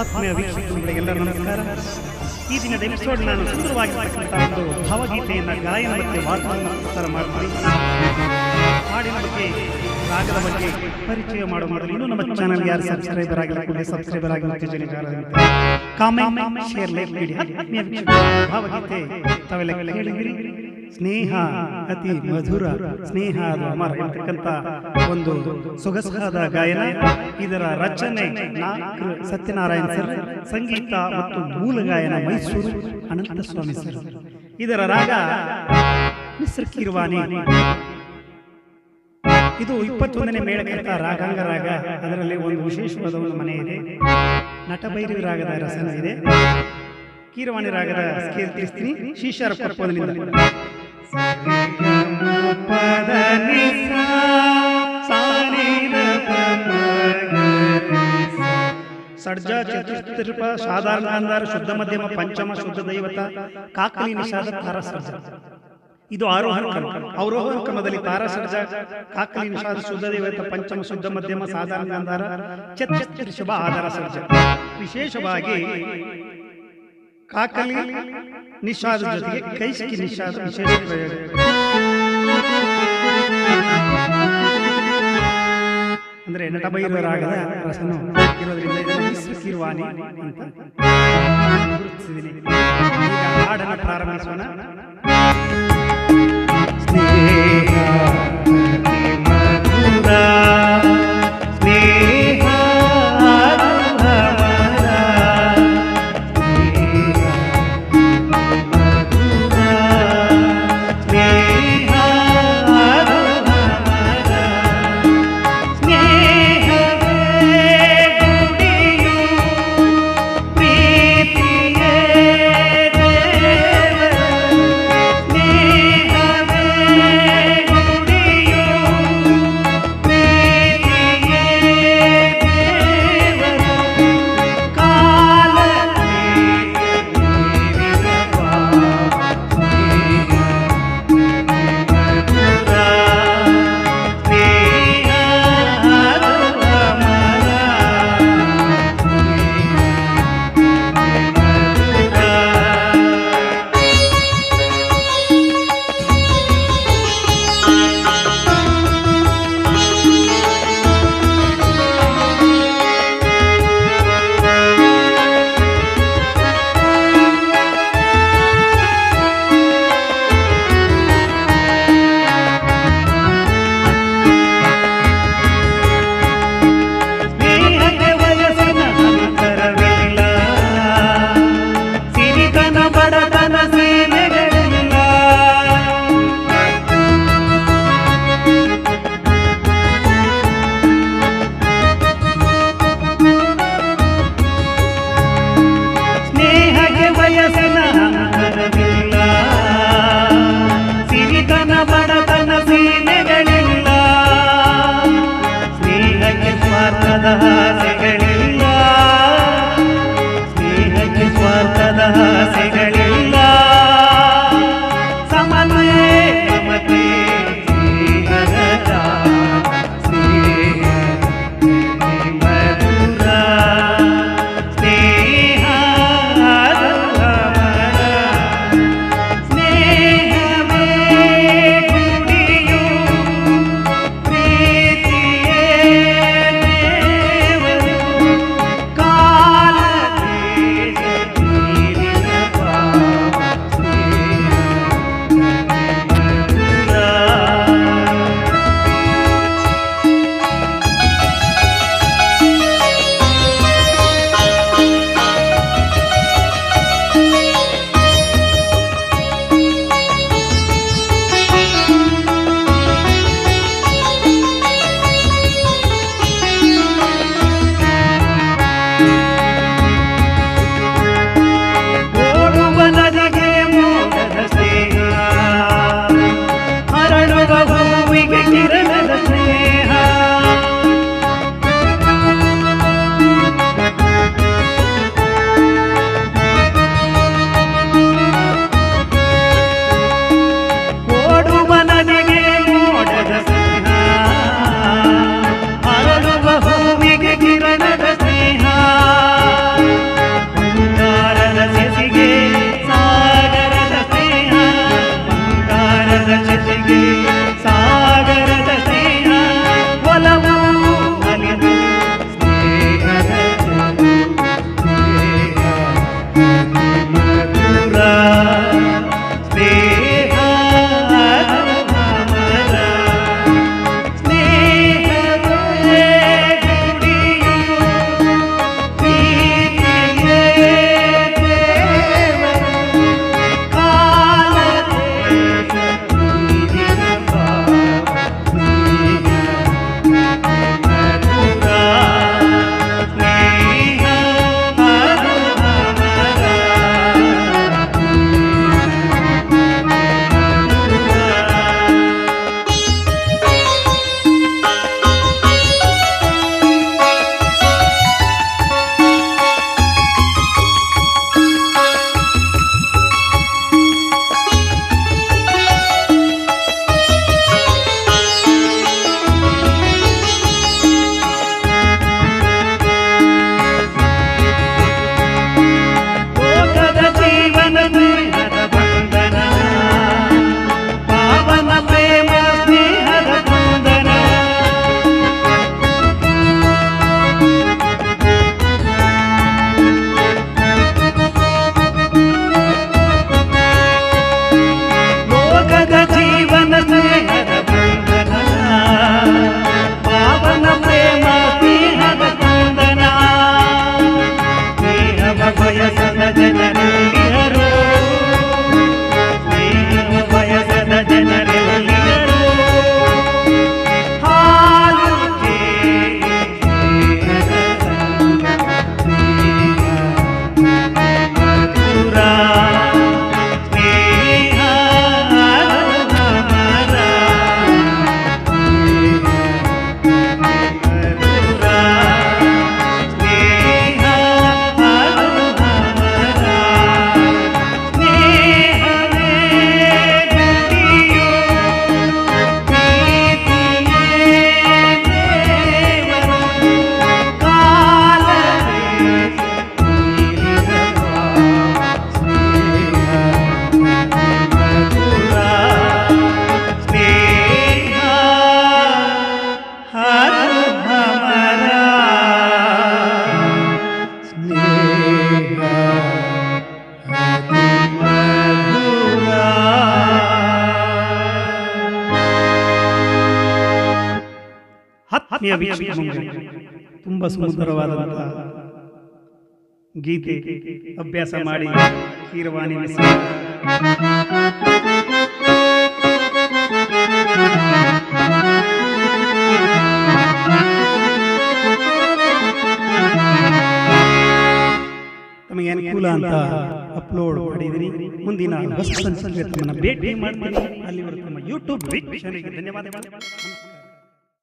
ಆತ್ಮೀಯ ವೀಕ್ಷಕರುಗಳಿಗೆಲ್ಲ ನಮಸ್ಕಾರ. ಈ ದಿನದ ಎಪಿಸೋಡ್ ನಾನು ಒಂದು ಭಾವಗೀತೆಯನ್ನ ಗಾಯನ ಬಗ್ಗೆ ಪ್ರಸಾರ ಮಾಡ್ತೀನಿ. ಹಾಡಿನ ಬಗ್ಗೆ ರಾಗದ ಬಗ್ಗೆ ಪರಿಚಯ ಮಾಡುವ ಮೊದಲು ಇನ್ನೂ ನಮ್ಮ ಚಾನಲ್ ಯಾರು ಸಬ್ಸ್ಕ್ರೈಬರ್ ಆಗಿಲ್ಲ ಸಬ್ಸ್ಕ್ರೈಬರ್ ಆಗಿ ಜನ ಕಾಮೆಂಟ್ ಶೇರ್ ಲೈಕ್ ಭಾವಗೀತೆ, ತಾವೆಲ್ಲ ಕೇಳಿದಿರಿ ಸ್ನೇಹ ಅತಿ ಮಧುರ ಸ್ನೇಹ ಒಂದು ಸೊಗಸಾದ ಗಾಯನ. ಇದರ ರಚನೆ ಸತ್ಯನಾರಾಯಣ ಸರ್, ಸಂಗೀತ ಮತ್ತು ಮೂಲ ಗಾಯನ ಮೈಸೂರು ಅನಂತಸ್ವಾಮಿ ಸರ್. ಇದರ ರಾಗ ಮಿಶ್ರ ಕಿರ್ವಾನಿ ಇದು ಇಪ್ಪತ್ತೊಂದನೇ ಮೇಳಕರ್ತ ರಾಗಾಂಗ ರಾಗ. ಅದರಲ್ಲಿ ಒಂದು ವಿಶೇಷವಾದ ಒಂದು ಮನೆ ಇದೆ. ನಟಭೈರವಿ ರಾಗದ ರಸನ ಇದೆ. ಕೀರವಾಣಿ ರಾಗದ ಸ್ಕೇಲ್ ತಿಳಿಸ್ತೀನಿ. ಶೀಶಾರ ಪರ್ಪದನಿಂದ ಷಡ್ಜ ಚತುರ್ಥ ಸಾಧಾರಣ ಶುದ್ಧ ಮಧ್ಯಮ ಪಂಚಮ ಶುದ್ಧ ದೈವತ ಕಾಕಲಿ ನಿಷಾದ ತಾರ ಸರ್ಜ ಇದು ಆರೋಹಣ ಕ್ರಮ. ಅವರೋಹಣ ಕ್ರಮದಲ್ಲಿ ತಾರ ಸರ್ಜ ಕಾಕಲಿ ನಿಷಾದ ಶುದ್ಧ ದೈವತ ಪಂಚಮ ಶುದ್ಧ ಮಧ್ಯಮ ಸಾಧಾರಣ ಅಂದಾರ ಚತುರ್ಥ ಶುಭ ಆಧಾರ ಸರ್ಜ. ವಿಶೇಷವಾಗಿ ಕಾಕಲಿ ನಿಷಾದ ಜೊತೆಗೆ ಕೈಸಿಕಿ ನಿಷಾದ ವಿಶೇಷ ಪ್ರಯೋಗ. ಅಂದ್ರೆ ನಟಭೈರವ ರಾಗದ ರಸನು ಇರೋದ್ರಿಂದ ಕಿರ್ವಾನಿ ಅಂತ. ಗುರುತಿಸಿದ್ದೀನಿ ಈಗ ಹಾಡನ್ನು ಪ್ರಾರಂಭಿಸೋಣ. ಸ್ನೇಹ ಆತ್ಮೀಯ ವೀಕ್ಷಕ ಮುಂದೆ ತುಂಬ ಸುಂದರವಾದಂಥ ಗೀತೆ ಅಭ್ಯಾಸ ಮಾಡಿ ಕೀರವಾಣಿ ತಮಗೆ ಅನುಕೂಲ ಅಂತ ಅಪ್ಲೋಡ್ ಮಾಡಿದಿರಿ. ಮುಂದಿನ ಹೊಸ ಸಂಚಿಕೆ ತಮ್ಮನ್ನ ಭೇಟಿ ಮಾಡ್ತೀನಿ. ಅಲ್ಲಿವರೆಗೂ ನಮ್ಮ ಯೂಟ್ಯೂಬ್ ಧನ್ಯವಾದಗಳು.